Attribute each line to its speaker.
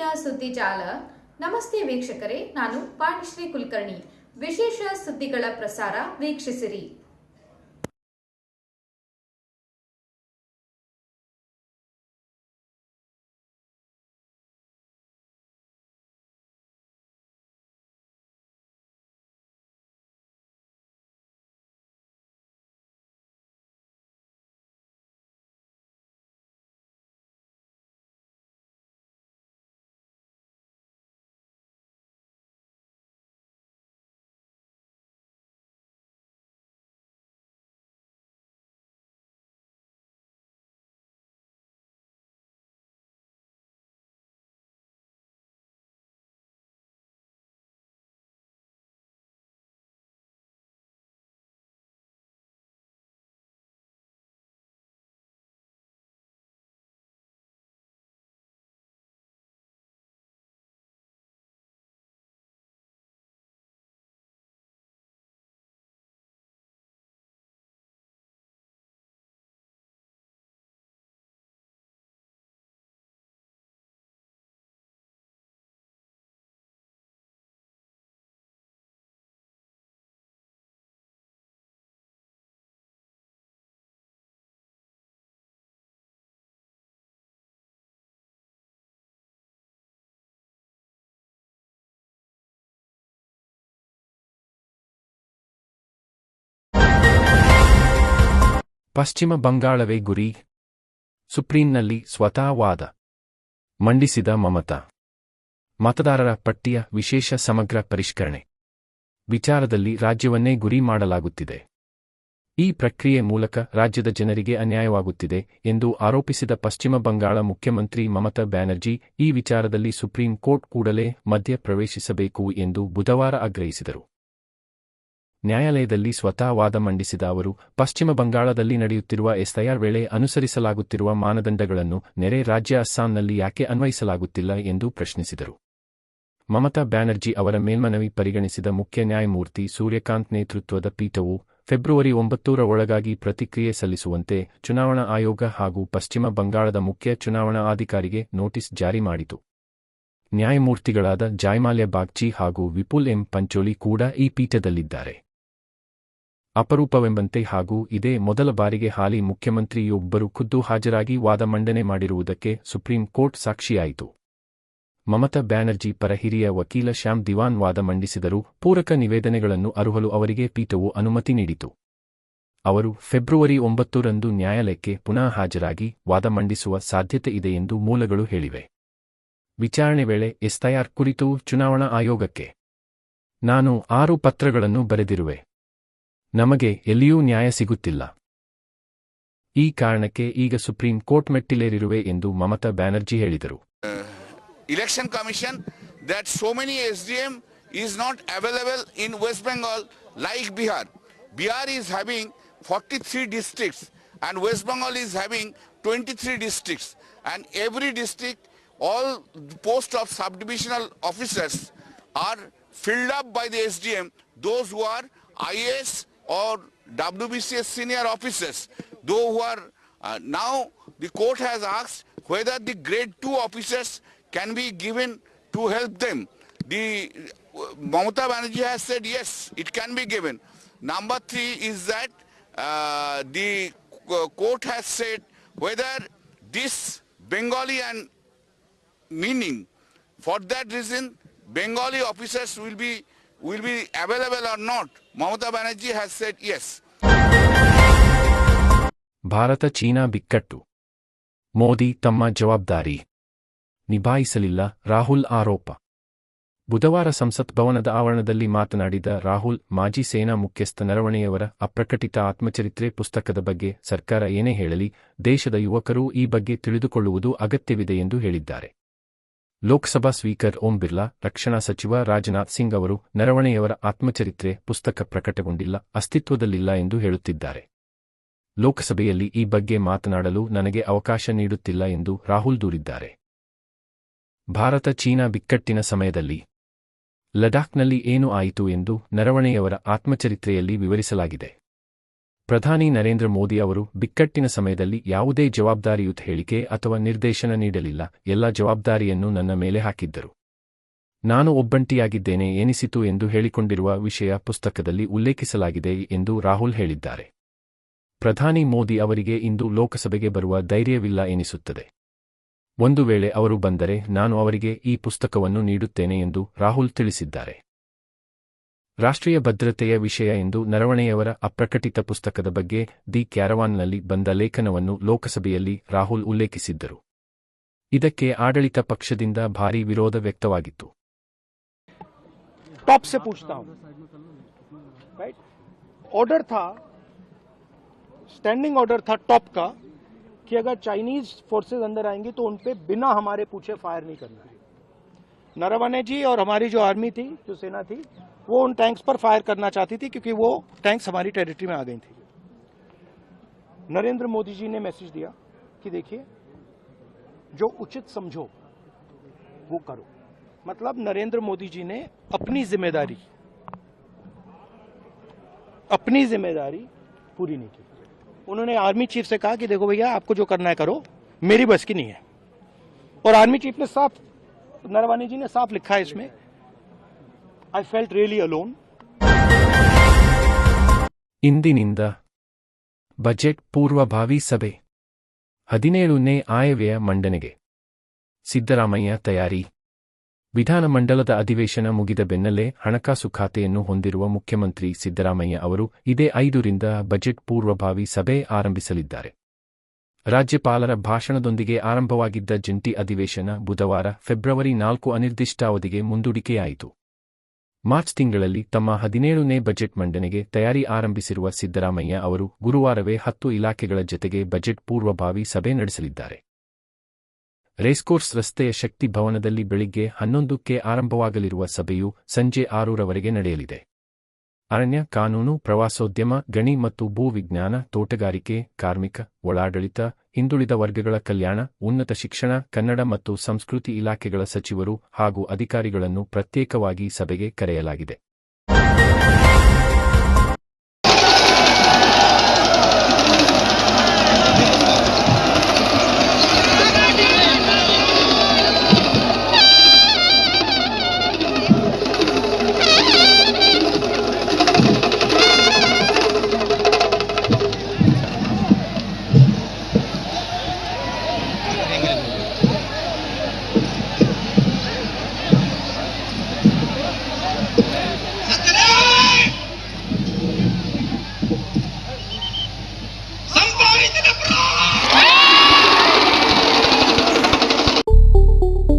Speaker 1: ಇವತ್ತಿನ ಸುದ್ದಿ ಜಾಲ. ನಮಸ್ತೆ ವೀಕ್ಷಕರೇ ನಾನು ಪಾಣಿಶ್ರೀ ಕುಲಕರ್ಣಿ. ವಿಶೇಷ ಸುದ್ದಿಗಳ ಪ್ರಸಾರ ವೀಕ್ಷಿಸಿರಿ.
Speaker 2: ಪಶ್ಚಿಮ ಬಂಗಾಳವೇ ಗುರಿ. ಸುಪ್ರೀಂನಲ್ಲಿ ಸ್ವತಃ ವಾದ ಮಂಡಿಸಿದ ಮಮತಾ. ಮತದಾರರ ಪಟ್ಟಿಯ ವಿಶೇಷ ಸಮಗ್ರ ಪರಿಷ್ಕರಣೆ. ವಿಚಾರದಲ್ಲಿ ರಾಜ್ಯವನ್ನೇ ಗುರಿ ಮಾಡಲಾಗುತ್ತಿದೆ. ಈ ಪ್ರಕ್ರಿಯೆ ಮೂಲಕ ರಾಜ್ಯದ ಜನರಿಗೆ ಅನ್ಯಾಯವಾಗುತ್ತಿದೆ ಎಂದು ಆರೋಪಿಸಿದ ಪಶ್ಚಿಮ ಬಂಗಾಳ ಮುಖ್ಯಮಂತ್ರಿ ಮಮತಾ ಬ್ಯಾನರ್ಜಿ ಈ ವಿಚಾರದಲ್ಲಿ ಸುಪ್ರೀಂ ಕೋರ್ಟ್ ಕೂಡಲೇ ಮಧ್ಯ ಪ್ರವೇಶಿಸಬೇಕು ಎಂದು ಬುಧವಾರ ಆಗ್ರಹಿಸಿದರು. ನ್ಯಾಯಾಲಯದಲ್ಲಿ ಸ್ವತಃ ವಾದ ಮಂಡಿಸಿದ ಅವರು, ಪಶ್ಚಿಮ ಬಂಗಾಳದಲ್ಲಿ ನಡೆಯುತ್ತಿರುವ ಎಸ್ಐಆರ್ ವೇಳೆ ಅನುಸರಿಸಲಾಗುತ್ತಿರುವ ಮಾನದಂಡಗಳನ್ನು ನೆರೆ ರಾಜ್ಯ ಅಸ್ಸಾಂನಲ್ಲಿ ಯಾಕೆ ಅನ್ವಯಿಸಲಾಗುತ್ತಿಲ್ಲ ಎಂದು ಪ್ರಶ್ನಿಸಿದರು. ಮಮತಾ ಬ್ಯಾನರ್ಜಿ ಅವರ ಮೇಲ್ಮನವಿ ಪರಿಗಣಿಸಿದ ಮುಖ್ಯ ನ್ಯಾಯಮೂರ್ತಿ ಸೂರ್ಯಕಾಂತ್ ನೇತೃತ್ವದ ಪೀಠವು ಫೆಬ್ರವರಿ ಒಂಬತ್ತೂರ ಒಳಗಾಗಿ ಪ್ರತಿಕ್ರಿಯೆ ಸಲ್ಲಿಸುವಂತೆ ಚುನಾವಣಾ ಆಯೋಗ ಹಾಗೂ ಪಶ್ಚಿಮ ಬಂಗಾಳದ ಮುಖ್ಯ ಚುನಾವಣಾ ಅಧಿಕಾರಿಗೆ ನೋಟಿಸ್ ಜಾರಿ ಮಾಡಿತು. ನ್ಯಾಯಮೂರ್ತಿಗಳಾದ ಜಾಯ್ಮಾಲ್ಯ ಬಾಗ್ಚಿ ಹಾಗೂ ವಿಪುಲ್ ಎಂ ಪಂಚೋಲಿ ಕೂಡ ಈ ಪೀಠದಲ್ಲಿದ್ದಾರೆ. ಅಪರೂಪವೆಂಬಂತೆ ಹಾಗೂ ಇದೇ ಮೊದಲ ಬಾರಿಗೆ ಹಾಲಿ ಮುಖ್ಯಮಂತ್ರಿಯೊಬ್ಬರು ಖುದ್ದು ಹಾಜರಾಗಿ ವಾದ ಮಂಡನೆ ಮಾಡಿರುವುದಕ್ಕೆ ಸುಪ್ರೀಂ ಕೋರ್ಟ್ ಸಾಕ್ಷಿಯಾಯಿತು. ಮಮತಾ ಬ್ಯಾನರ್ಜಿ ಪರ ಹಿರಿಯ ವಕೀಲ ಶ್ಯಾಮ್ ದಿವಾನ್ ವಾದ ಮಂಡಿಸಿದರೂ ಪೂರಕ ನಿವೇದನೆಗಳನ್ನು ಅರುಹಲು ಅವರಿಗೆ ಪೀಠವು ಅನುಮತಿ ನೀಡಿತು. ಅವರು ಫೆಬ್ರವರಿ ಒಂಬತ್ತರಂದು ನ್ಯಾಯಾಲಯಕ್ಕೆ ಪುನಃ ಹಾಜರಾಗಿ ವಾದ ಮಂಡಿಸುವ ಸಾಧ್ಯತೆ ಇದೆ ಎಂದು ಮೂಲಗಳು ಹೇಳಿವೆ. ವಿಚಾರಣೆ ವೇಳೆ ಎಸ್ತಯಾರ್ ಕುರಿತು ಚುನಾವಣಾ ಆಯೋಗಕ್ಕೆ ನಾನು ಆರು ಪತ್ರಗಳನ್ನು ಬರೆದಿರುವೆ. ನಮಗೆ ಎಲ್ಲಿಯೂ ನ್ಯಾಯ ಸಿಗುತ್ತಿಲ್ಲ. ಈ ಕಾರಣಕ್ಕೆ ಈಗ ಸುಪ್ರೀಂ ಕೋರ್ಟ್ ಮೆಟ್ಟಿಲೇರಿರುವೆ ಎಂದು ಮಮತಾ ಬ್ಯಾನರ್ಜಿ ಹೇಳಿದರು.
Speaker 3: Election commission that so many SDM is not available is having Bengal like Bihar. Bihar west Bengal 43 districts twenty three districts is every 23 all post of sub divisional officers are subdivisional up by the S D the those those who are IAS or WBCS senior officers those who are uh, now the court has asked whether the grade 2 officers can be given to help them. The uh, Mamata Banerjee has said yes, it can be given. Number three is that uh, the uh, court has said whether this Bengali and meaning for that reason Bengali officers will be will be available or not. Mamata Banerjee has said yes.
Speaker 2: Bharat China ಬಿಕ್ಕಟ್ಟು ಮೋದಿ ತಮ್ಮ ಜವಾಬ್ದಾರಿ ನಿಭಾಯಿಸಲಿಲ್ಲ ರಾಹುಲ್ ಆರೋಪ ಬುಧವಾರ ಸಂಸತ್ ಭವನದ ಆವರಣದಲ್ಲಿ ಮಾತನಾಡಿದ ರಾಹುಲ್, ಮಾಜಿ ಸೇನಾ ಮುಖ್ಯಸ್ಥ ನರವಣೆಯವರ ಅಪ್ರಕಟಿತ ಆತ್ಮಚರಿತ್ರೆ ಪುಸ್ತಕದ ಬಗ್ಗೆ ಸರ್ಕಾರ ಏನೇ ಹೇಳಲಿ, ದೇಶದ ಯುವಕರು ಈ ಬಗ್ಗೆ ತಿಳಿದುಕೊಳ್ಳುವುದು ಅಗತ್ಯವಿದೆ ಎಂದು ಹೇಳಿದ್ದಾರೆ ಲೋಕಸಭಾ ಸ್ಪೀಕರ್ ಓಂ ಬಿರ್ಲಾ, ರಕ್ಷಣಾ ಸಚಿವ ರಾಜನಾಥ್ ಸಿಂಗ್ ಅವರು ನರವಣೆಯವರ ಆತ್ಮಚರಿತ್ರೆ ಪುಸ್ತಕ ಪ್ರಕಟಗೊಂಡಿಲ್ಲ, ಅಸ್ತಿತ್ವದಲ್ಲಿಲ್ಲ ಎಂದು ಹೇಳುತ್ತಿದ್ದಾರೆ. ಲೋಕಸಭೆಯಲ್ಲಿ ಈ ಬಗ್ಗೆ ಮಾತನಾಡಲು ನನಗೆ ಅವಕಾಶ ನೀಡುತ್ತಿಲ್ಲ ಎಂದು ರಾಹುಲ್ ದೂರಿದ್ದಾರೆ. ಭಾರತ ಚೀನಾ ಬಿಕ್ಕಟ್ಟಿನ ಸಮಯದಲ್ಲಿ ಲಡಾಖ್ನಲ್ಲಿ ಏನು ಆಯಿತು ಎಂದು ನರವಣೆಯವರ ಆತ್ಮಚರಿತ್ರೆಯಲ್ಲಿ ವಿವರಿಸಲಾಗಿದೆ. ಪ್ರಧಾನಿ ನರೇಂದ್ರ ಮೋದಿ ಅವರು, ಬಿಕ್ಕಟ್ಟಿನ ಸಮಯದಲ್ಲಿ ಯಾವುದೇ ಜವಾಬ್ದಾರಿಯುತ ಹೇಳಿಕೆ ಅಥವಾ ನಿರ್ದೇಶನ ನೀಡಲಿಲ್ಲ, ಎಲ್ಲ ಜವಾಬ್ದಾರಿಯನ್ನು ನನ್ನ ಮೇಲೆ ಹಾಕಿದ್ದರು. ನಾನು ಒಬ್ಬಂಟಿಯಾಗಿದ್ದೇನೆ ಎನಿಸಿತು ಎಂದು ಹೇಳಿಕೊಂಡಿರುವ ವಿಷಯ ಪುಸ್ತಕದಲ್ಲಿ ಉಲ್ಲೇಖಿಸಲಾಗಿದೆ ಎಂದು ರಾಹುಲ್ ಹೇಳಿದ್ದಾರೆ. ಪ್ರಧಾನಿ ಮೋದಿ ಅವರಿಗೆ ಇಂದು ಲೋಕಸಭೆಗೆ ಬರುವ ಧೈರ್ಯವಿಲ್ಲ ಎನಿಸುತ್ತದೆ. ಒಂದು ವೇಳೆ ಅವರು ಬಂದರೆ ನಾನು ಅವರಿಗೆ ಈ ಪುಸ್ತಕವನ್ನು ನೀಡುತ್ತೇನೆ ಎಂದು ರಾಹುಲ್ ತಿಳಿಸಿದ್ದಾರೆ. ರಾಷ್ಟ್ರೀಯ ಭದ್ರತೆಯ ವಿಷಯ ಎಂದು ನರವಣೆಯವರ ಅಪ್ರಕಟಿತ ಪುಸ್ತಕದ ಬಗ್ಗೆ ದಿ ಕ್ಯಾರವಾನ್ನಲ್ಲಿ ಬಂದ ಲೇಖನವನ್ನು ಲೋಕಸಭೆಯಲ್ಲಿ ರಾಹುಲ್ ಉಲ್ಲೇಖಿಸಿದ್ದರು ಇದಕ್ಕೆ ಆಡಳಿತ ಪಕ್ಷದಿಂದ ಭಾರೀ ವಿರೋಧ ವ್ಯಕ್ತವಾಗಿತ್ತು
Speaker 4: टॉप से पूछता हूं राइट ऑर्डर था स्टैंडिंग ऑर्डर था टॉप का कि अगर चाइनीज फोर्सेस अंदर आएंगी तो उन पे बिना हमारे पूछे फायर नहीं करना है नरवणे जी और हमारी जो आर्मी थी जो सेना थी वो उन टैंक्स पर फायर करना चाहती थी क्योंकि वो टैंक्स हमारी टेरिटरी में आ गई थी। नरेंद्र मोदी जी ने मैसेज दिया कि देखिए, जो उचित समझो, वो करो। मतलब नरेंद्र मोदी जी ने अपनी ज़िम्मेदारी अपनी ज़िम्मेदारी पूरी नहीं की। उन्होंने आर्मी चीफ से कहा कि देखो भैया, आपको जो करना है करो, मेरी बस की नहीं है। और आर्मी चीफ ने साफ़, नरवानी जी ने साफ़ लिखा है इसमें ಐ ಫೆಲ್ಟ್ ರಿಯಲಿ ಅಲೋನ್
Speaker 2: ಇಂದಿನಿಂದ ಬಜೆಟ್ ಪೂರ್ವಭಾವಿ ಸಭೆ. ಹದಿನೇಳನೇ ಆಯವ್ಯಯ ಮಂಡನೆಗೆ. ಸಿದ್ದರಾಮಯ್ಯ ತಯಾರಿ. ವಿಧಾನಮಂಡಲದ ಅಧಿವೇಶನ ಮುಗಿದ ಬೆನ್ನಲ್ಲೇ ಹಣಕಾಸು ಖಾತೆಯನ್ನು ಹೊಂದಿರುವ ಮುಖ್ಯಮಂತ್ರಿ ಸಿದ್ದರಾಮಯ್ಯ ಅವರು ಇದೇ ಐದರಿಂದ ಬಜೆಟ್ ಪೂರ್ವಭಾವಿ ಸಭೆ ಆರಂಭಿಸಲಿದ್ದಾರೆ. ರಾಜ್ಯಪಾಲರ ಭಾಷಣದೊಂದಿಗೆ ಆರಂಭವಾಗಿದ್ದ ಜಂಟಿ ಅಧಿವೇಶನ ಬುಧವಾರ, ಫೆಬ್ರವರಿ ನಾಲ್ಕು ಅನಿರ್ದಿಷ್ಟಾವಧಿಗೆ ಮುಂದೂಡಿಕೆಯಾಯಿತು. ಮಾರ್ಚ್ ತಿಂಗಳಲ್ಲಿ ತಮ್ಮ ಹದಿನೇಳನೇ ಬಜೆಟ್ ಮಂಡನೆಗೆ ತಯಾರಿ ಆರಂಭಿಸಿರುವ ಸಿದ್ದರಾಮಯ್ಯ ಅವರು ಗುರುವಾರವೇ ಹತ್ತು ಇಲಾಖೆಗಳ ಜತೆಗೆ ಬಜೆಟ್ ಪೂರ್ವಭಾವಿ ಸಭೆ ನಡೆಸಲಿದ್ದಾರೆ. ರೇಸ್ಕೋರ್ಸ್ ರಸ್ತೆಯ ಶಕ್ತಿ ಭವನದಲ್ಲಿ ಬೆಳಿಗ್ಗೆ ಹನ್ನೊಂದಕ್ಕೆ ಆರಂಭವಾಗಲಿರುವ ಸಭೆಯು ಸಂಜೆ ಆರೂರವರೆಗೆ ನಡೆಯಲಿದೆ. ಅರಣ್ಯ, ಕಾನೂನು, ಪ್ರವಾಸೋದ್ಯಮ, ಗಣಿ ಮತ್ತು ಭೂವಿಜ್ಞಾನ ತೋಟಗಾರಿಕೆ, ಕಾರ್ಮಿಕ, ಒಳಾಡಳಿತ ಹಿಂದುಳಿದ ವರ್ಗಗಳ ಕಲ್ಯಾಣ, ಉನ್ನತ ಶಿಕ್ಷಣ, ಕನ್ನಡ ಮತ್ತು ಸಂಸ್ಕೃತಿ ಇಲಾಖೆಗಳ ಸಚಿವರು ಹಾಗೂ ಅಧಿಕಾರಿಗಳನ್ನು ಪ್ರತ್ಯೇಕವಾಗಿ ಸಭೆಗೆ ಕರೆಯಲಾಗಿದೆ.